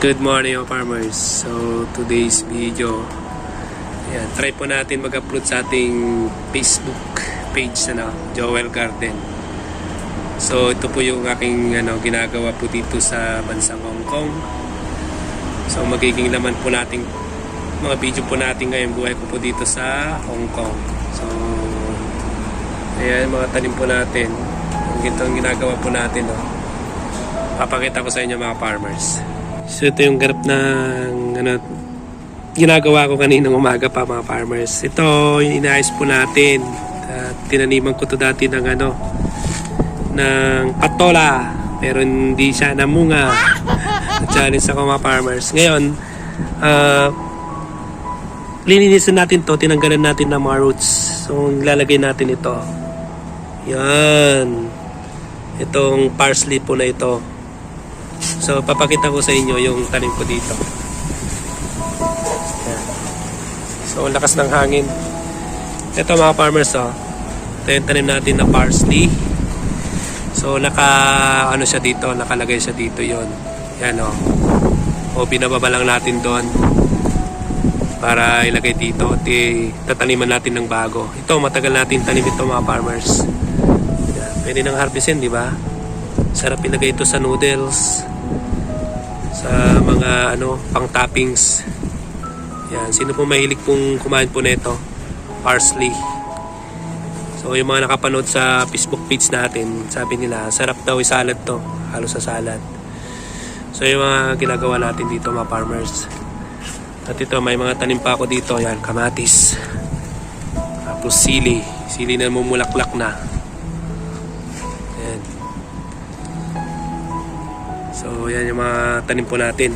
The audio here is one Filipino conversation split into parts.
Good morning mga farmers. So today's video, ayan, try po natin mag-upload sa ating Facebook page na Joel Garden. So ito po yung aking ano, ginagawa po dito sa bansang Hong Kong. So magiging laman po natin mga video po natin ngayon buhay ko po dito sa Hong Kong. So ayan mga tanim po natin. Ito ang ginagawa po natin. Oh. Papakita ko sa inyo mga farmers. So ito yung ganap ng ano, ginagawa ko kaninang umaga pa mga farmers. Ito yung inaayos po natin. At tinaniman ko to dati ng ano ng patola pero hindi siya namunga. Challenge ako mga farmers. Ngayon, ah lininisan natin to, tinanggalan natin ng mga roots. So, ilalagay natin ito. Yan. Itong parsley po na ito. So, papakita ko sa inyo yung tanim ko dito. So, lakas ng hangin. Ito mga farmers, oh. Ito yung tanim natin na parsley. So, naka, ano siya dito, nakalagay siya dito yon Yan, oh. O, binababa lang natin doon para ilagay dito at tataniman natin ng bago. Ito, matagal natin tanim ito mga farmers. Pwede nang harvestin, di ba? Sarap ilagay ito sa noodles, sa mga ano, pang toppings. Yan, sino po mahilig pong kumain po nito? Parsley. So, yung mga nakapanood sa Facebook page natin, sabi nila, sarap daw i-salad to. Halos sa salad. So, yung mga ginagawa natin dito mga farmers. At ito, may mga tanim pa ako dito. Yan, kamatis. Tapos sili. Sili na mumulaklak na. So, yan yung mga tanim po natin.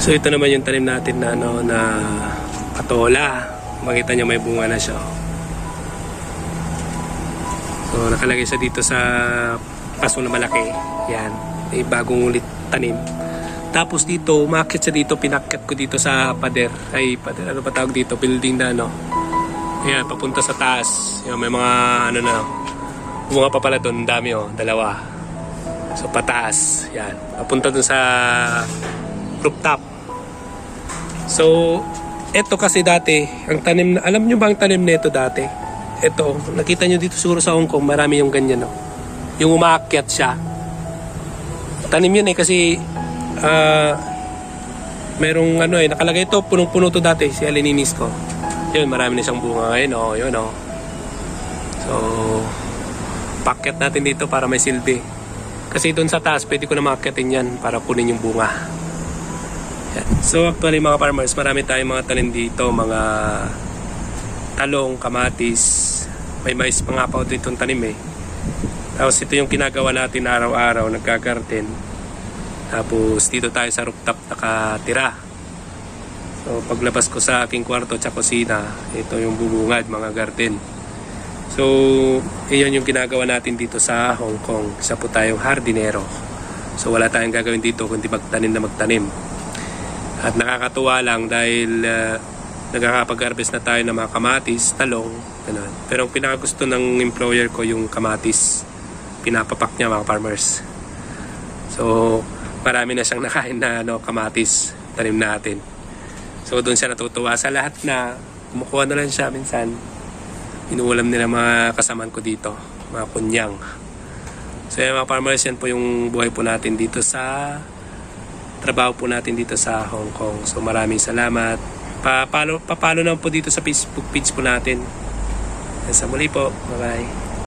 So, ito naman yung tanim natin na ano, na patola. Makita nyo may bunga na siya. So, nakalagay siya dito sa paso na malaki. Yan. May bagong ulit tanim. Tapos dito, umakit siya dito, pinakyat ko dito sa pader. Ay, pader, ano pa tawag dito? Building na, no? Ayan, papunta sa taas. Yan, may mga, ano na, bunga pa pala doon, dami, oh, dalawa. So, pataas. Yan, papunta doon sa rooftop. So, eto kasi dati, ang tanim alam nyo ba ang tanim nito dati? Ito, nakita nyo dito siguro sa Hong Kong, marami yung ganyan, no? Yung umaakyat siya. Tanim yun eh, kasi ah merong ano eh, nakalagay ito, punong-puno to dati, si Alininis ko. Yun, marami na siyang bunga ngayon, oh, yun, oh. So, packet natin dito para may silbi. Kasi doon sa taas, pwede ko na makakyatin yan para kunin yung bunga. Yan. So, actually mga farmers, marami tayong mga tanim dito, mga talong, kamatis, may mais pa nga pa dito tanim eh. Tapos ito yung kinagawa natin araw-araw, nagkagarden. Tapos dito tayo sa rooftop nakatira. So paglabas ko sa aking kwarto at kusina, ito yung bubungad mga garden. So iyon yung ginagawa natin dito sa Hong Kong. Isa po tayong hardinero. So wala tayong gagawin dito kundi magtanim na magtanim. At nakakatuwa lang dahil uh, nagkakapag-harvest na tayo ng mga kamatis, talong, ganun. Pero ang pinakagusto ng employer ko yung kamatis. Pinapapak niya mga farmers. So, marami na siyang nakain na ano, kamatis, tanim natin. So, doon siya natutuwa sa lahat na kumukuha na lang siya minsan. Inuulam nila mga kasaman ko dito, mga kunyang. So, yan mga farmers, yan po yung buhay po natin dito sa trabaho po natin dito sa Hong Kong. So, maraming salamat. Papalo, papalo naman po dito sa Facebook page po natin. Sa muli po. Bye-bye.